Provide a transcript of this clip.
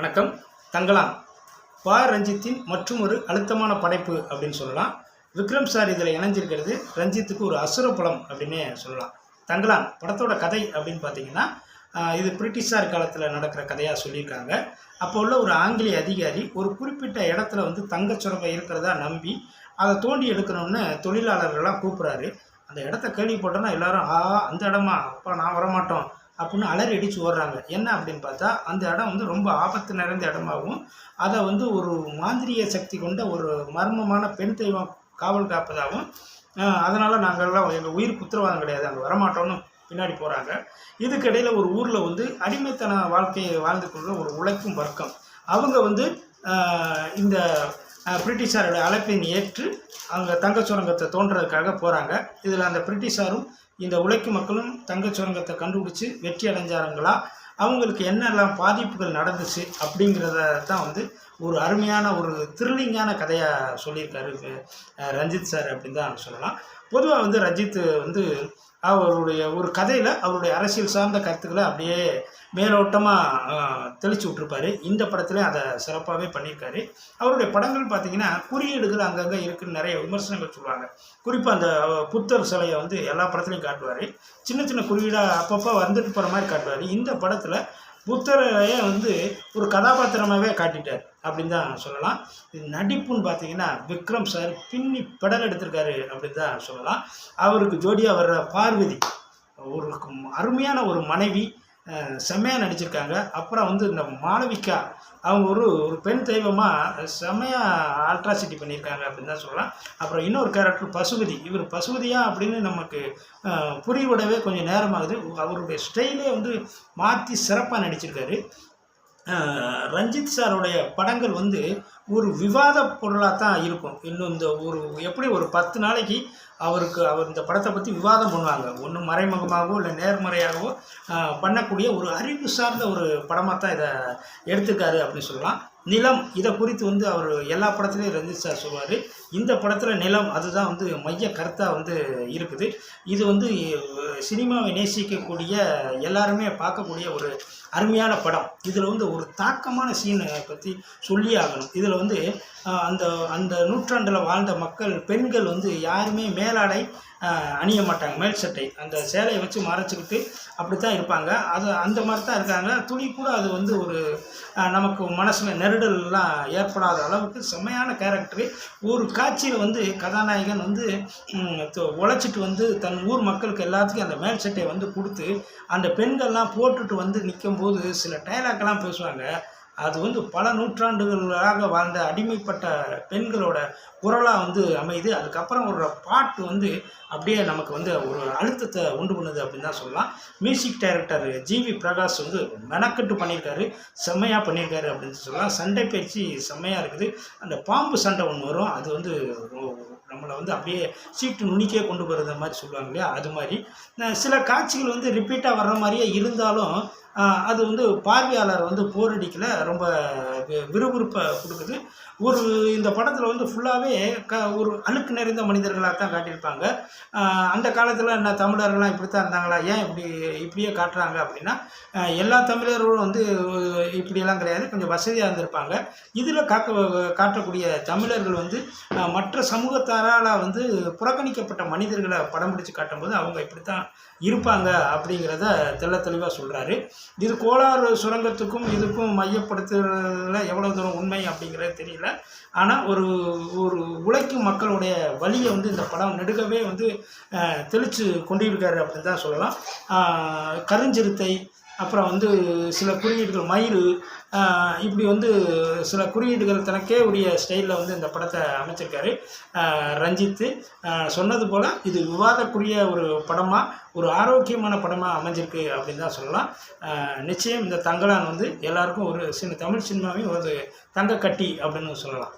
வணக்கம். தங்கலாம் பா. ரஞ்சித்தின் மற்றும் ஒரு அழுத்தமான படைப்பு அப்படின்னு சொல்லலாம். விக்ரம் சார் இதில் இணைஞ்சிருக்கிறது. ரஞ்சித்துக்கு ஒரு அசுர படம் அப்படின்னே சொல்லலாம். தங்கலாம் படத்தோட கதை அப்படின்னு பார்த்தீங்கன்னா இது பிரிட்டிஷார் காலத்தில் நடக்கிற கதையாக சொல்லியிருக்காங்க. அப்போ உள்ள ஒரு ஆங்கிலேய அதிகாரி ஒரு குறிப்பிட்ட இடத்துல வந்து தங்கச் சுரங்கம் இருக்கிறதா நம்பி அதை தோண்டி எடுக்கணும்னு தொழிலாளர்கள்லாம் கூப்பிட்றாரு. அந்த இடத்த கேள்விப்பட்டோன்னா எல்லாரும் ஆ அந்த இடமா? அப்பா நான் வரமாட்டோம். அப்படின்னு அலறி அடித்து ஓடுறாங்க. என்ன அப்படின்னு பார்த்தா அந்த இடம் வந்து ரொம்ப ஆபத்து நிறைந்த இடமாகவும் அதை வந்து ஒரு மாந்திரிய சக்தி கொண்ட ஒரு மர்மமான பெண் தெய்வம் காவல் காப்பதாகவும் அதனால் நாங்கள்லாம் எங்கள் உயிருக்கு உத்தரவாதம் கிடையாது அங்கே வரமாட்டோம்னு பின்னாடி போகிறாங்க இதுக்கிடையில் ஒரு ஊரில் வந்து அடிமைத்தன வாழ்க்கையை வாழ்ந்து கொள்ள ஒரு உழைக்கும் வர்க்கம். அவங்க வந்து இந்த பிரிட்டிஷாரோட அழைப்பின் ஏற்று அங்கே தங்கச் சுரங்கத்தை தோன்றதுக்காக போகிறாங்க இதில் அந்த பிரிட்டிஷாரும் இந்த உழைக்கும் மக்களும் தங்கச் சுரங்கத்தை கண்டுபிடிச்சி வெற்றி அடைஞ்சாருங்களா? அவங்களுக்கு என்னெல்லாம் பாதிப்புகள் நடந்துச்சு அப்படிங்கிறத தான் வந்து ஒரு அருமையான ஒரு த்ரில்லிங்கான கதையாக சொல்லியிருக்காரு ரஞ்சித் சார் அப்படின்னு தான் சொல்லலாம். பொதுவாக வந்து ரஞ்சித் வந்து அவருடைய ஒரு கதையில் அவருடைய அரசியல் சார்ந்த கருத்துக்களை அப்படியே மேலோட்டமாக தெளிச்சு விட்ருப்பாரு இந்த படத்துலேயும் அதை சிறப்பாகவே பண்ணியிருக்காரு. அவருடைய படங்கள் பார்த்தீங்கன்னா குறியீடுகள் அங்கங்கே இருக்குன்னு நிறைய விமர்சனங்கள் சொல்லுவாங்க. குறிப்பாக அந்த புத்தர் சிலையை வந்து எல்லா படத்துலையும் காட்டுவார். சின்ன சின்ன குறியீடாக அப்பப்போ வந்துட்டு போகிற மாதிரி காட்டுவார். இந்த படத்தில் புத்தரையே வந்து ஒரு கதாபாத்திரமாகவே காட்டிட்டார் அப்படின்னு தான் சொல்லலாம். இது நடிப்புன்னு பார்த்தீங்கன்னா விக்ரம் சார் பின்னி படல் எடுத்திருக்காரு அப்படின்னு தான் சொல்லலாம். அவருக்கு ஜோடியாக வர்ற பார்வதி ஒரு அருமையான ஒரு மனைவி செம்மையாக நடிச்சிருக்காங்க. அப்புறம் வந்து இந்த மாளவிகா அவங்க ஒரு ஒரு பெண் தெய்வமாக செம்மையாக ஆல்ட்ராசிட்டி பண்ணியிருக்காங்க அப்படின்னு தான் சொல்லலாம். அப்புறம் இன்னொரு கேரக்டர் பசுபதி. இவர் பசுபதியா அப்படின்னு நமக்கு புரியவிடவே கொஞ்சம் நேரமாகுது. அவருடைய ஸ்டைலே வந்து மாற்றி சிறப்பாக நடிச்சிருக்காரு. ரஞ்சித் சாருடைய படங்கள் வந்து ஒரு விவாத பொருளாக தான் இருக்கும். இன்னும் இந்த ஒரு எப்படி ஒரு பத்து நாளைக்கு அவருக்கு அவர் இந்த படத்தை பற்றி விவாதம் பண்ணுவாங்க. ஒன்று மறைமுகமாகவோ இல்லை நேர்மறையாகவோ பண்ணக்கூடிய ஒரு அறிவு சார்ந்த ஒரு படமாக தான் இதை எடுத்துக்காரு அப்படின்னு சொல்லலாம். நிலம் இதை குறித்து வந்து அவர் எல்லா படத்துலையும் ரஞ்சித் சார் சொல்லுவார். இந்த படத்தில் நிலம் அதுதான் வந்து மைய கருத்தாக வந்து இருக்குது. இது வந்து சினிமாவை நேசிக்கக்கூடிய எல்லாருமே பார்க்கக்கூடிய ஒரு அருமையான படம். இதில் வந்து ஒரு தாக்கமான சீனை பற்றி சொல்லி ஆகணும். இதில் வந்து அந்த அந்த நூற்றாண்டில் வாழ்ந்த மக்கள் பெண்கள் வந்து யாருமே மேலாடை அணிய மாட்டாங்க. மேல் சட்டை. அந்த சேலையை வச்சு மறைச்சிக்கிட்டு அப்படி தான் இருப்பாங்க. அது அந்த மாதிரி தான் இருக்காங்க. துளி கூட அது வந்து ஒரு நமக்கு மனசில் நெருடல்லாம் ஏற்படாத அளவுக்கு செம்மையான கேரக்டரு ஒரு காட்சியில் வந்து கதாநாயகன் வந்து தொ- உழைச்சிட்டு வந்து தன் ஊர் மக்களுக்கு எல்லாத்துக்கும் அந்த மேல் சட்டையை வந்து கொடுத்து அந்த பெண்கள்லாம் போட்டுட்டு வந்து நிற்கும்போது சில டைலாக்லாம் பேசுவாங்க. அது வந்து பல நூற்றாண்டுகளாக வாழ்ந்த அடிமைப்பட்ட பெண்களோட குரலாக வந்து அமையுது. அதுக்கப்புறம் ஒரு பாட்டு வந்து அப்படியே நமக்கு வந்து ஒரு அழுத்தத்தை உண்டு பண்ணுது அப்படின்னு தான் சொல்லலாம். மியூசிக் டைரக்டர் ஜிவி பிரகாஷ் வந்து மெனக்கட்டு பண்ணியிருக்காரு. செம்மையாக பண்ணியிருக்காரு அப்படின்னு சொல்லலாம். சண்டை பயிற்சி செம்மையாக இருக்குது. அந்த பாம்பு சண்டை ஒன்று வரும். அது வந்து நம்மளை வந்து அப்படியே சீட்டு நுனிக்கே கொண்டு போகிற மாதிரி சொல்லுவாங்க இல்லையா? அது மாதிரி. சில காட்சிகள் வந்து ரிப்பீட்டாக வர்ற மாதிரியே இருந்தாலும் அது வந்து பார்வையாளர் வந்து போரடிக்கல ரொம்ப விறுவிறுப்பை கொடுக்குது. ஒரு இந்த படத்தில் வந்து ஃபுல்லாகவே க ஒரு அழுக்கு நிறைந்த மனிதர்களாக தான் காட்டியிருப்பாங்க அந்த காலத்தில் என்ன தமிழர்கள்லாம் இப்படி தான் இருந்தாங்களா? ஏன் இப்படி இப்படியே காட்டுறாங்க அப்படின்னா எல்லா தமிழர்களும் வந்து இப்படியெல்லாம் கிடையாது. கொஞ்சம் வசதியாக இருந்திருப்பாங்க. இதில் காக்க காட்டக்கூடிய தமிழர்கள் வந்து மற்ற சமூகத்தாரால் வந்து புறக்கணிக்கப்பட்ட மனிதர்களை படம் பிடிச்சு காட்டும்போது அவங்க இப்படி தான் இருப்பாங்க அப்படிங்கிறத தெள்ள தெளிவாக சொல்கிறாரு இது கோளாறு சுரங்கத்துக்கும் இதுக்கும் மையப்படுத்துறதுல எவ்வளோ தூரம் உண்மை அப்படிங்கிறது தெரியல. ஆனால் ஒரு ஒரு உழைக்கும் மக்களுடைய வழியை வந்து இந்த படம் நெடுகவே வந்து தெளித்து கொண்டிருக்காரு அப்படின்னு தான் சொல்லலாம். கருஞ்சிறுத்தை அப்புறம் வந்து சில குறியீடுகள் மயில் இப்படி வந்து சில குறியீடுகள் தனக்கே உரிய ஸ்டைலில் வந்து இந்த படத்தை அமைச்சிருக்காரு. ரஞ்சித்து சொன்னது போல் இது விவாதக்குரிய ஒரு படமாக ஒரு ஆரோக்கியமான படமாக அமைஞ்சிருக்கு அப்படின்னு தான் சொல்லலாம். நிச்சயம் இந்த தங்கலான் வந்து எல்லாருக்கும் ஒரு சின்ன தமிழ் சினிமாவையும் ஒரு தங்கக்கட்டி அப்படின்னு சொல்லலாம்.